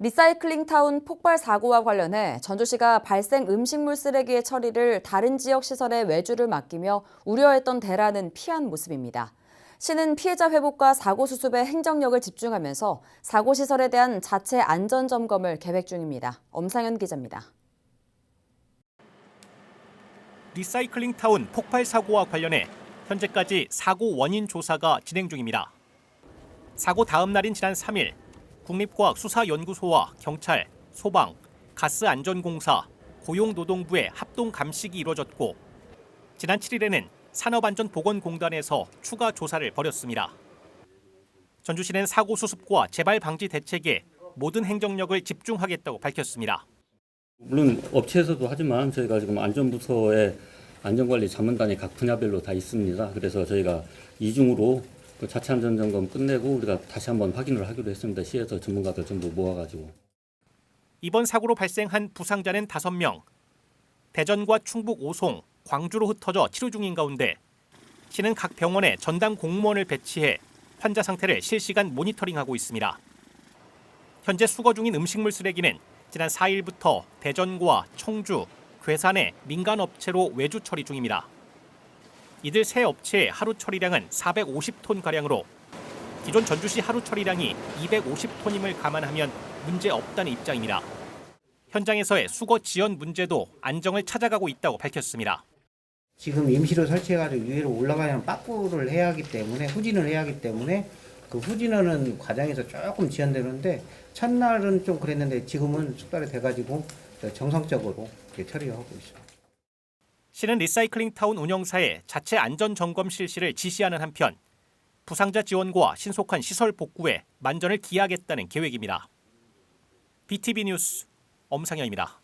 리사이클링 타운 폭발 사고와 관련해 전주시가 발생 음식물 쓰레기의 처리를 다른 지역 시설에 외주를 맡기며 우려했던 대란은 피한 모습입니다. 시는 피해자 회복과 사고 수습에 행정력을 집중하면서 사고 시설에 대한 자체 안전 점검을 계획 중입니다. 엄상현 기자입니다. 리사이클링 타운 폭발 사고와 관련해 현재까지 사고 원인 조사가 진행 중입니다. 사고 다음 날인 지난 3일 국립과학수사연구소와 경찰, 소방, 가스안전공사, 고용노동부의 합동 감식이 이루어졌고 지난 7일에는 산업안전보건공단에서 추가 조사를 벌였습니다. 전주시는 사고 수습과 재발 방지 대책에 모든 행정력을 집중하겠다고 밝혔습니다. 물론 업체에서도 하지만 저희가 지금 안전부서에 안전관리 자문단이 각 분야별로 다 있습니다. 그래서 저희가 이중으로 그 자체 안전 점검 끝내고 우리가 다시 한번 확인을 하기로 했습니다. 시에서 전문가들 전부 모아가지고. 이번 사고로 발생한 부상자는 5명. 대전과 충북 오송, 광주로 흩어져 치료 중인 가운데 시는 각 병원에 전담 공무원을 배치해 환자 상태를 실시간 모니터링하고 있습니다. 현재 수거 중인 음식물 쓰레기는 지난 4일부터 대전과 청주, 괴산의 민간 업체로 외주 처리 중입니다. 이들 세 업체의 하루 처리량은 450톤 가량으로 기존 전주시 하루 처리량이 250톤임을 감안하면 문제 없다는 입장입니다. 현장에서의 수거 지연 문제도 안정을 찾아가고 있다고 밝혔습니다. 지금 임시로 설치해가지고 위로 올라가면 빠꾸를 해야 하기 때문에 후진을 해야 하기 때문에 그 후진하는 과정에서 조금 지연되는데 첫날은 좀 그랬는데 지금은 숙달이 돼가지고 정상적으로 처리하고 있어요. 시는 리사이클링 타운 운영사에 자체 안전 점검 실시를 지시하는 한편 부상자 지원과 신속한 시설 복구에 만전을 기하겠다는 계획입니다. BTV 뉴스 엄상현입니다.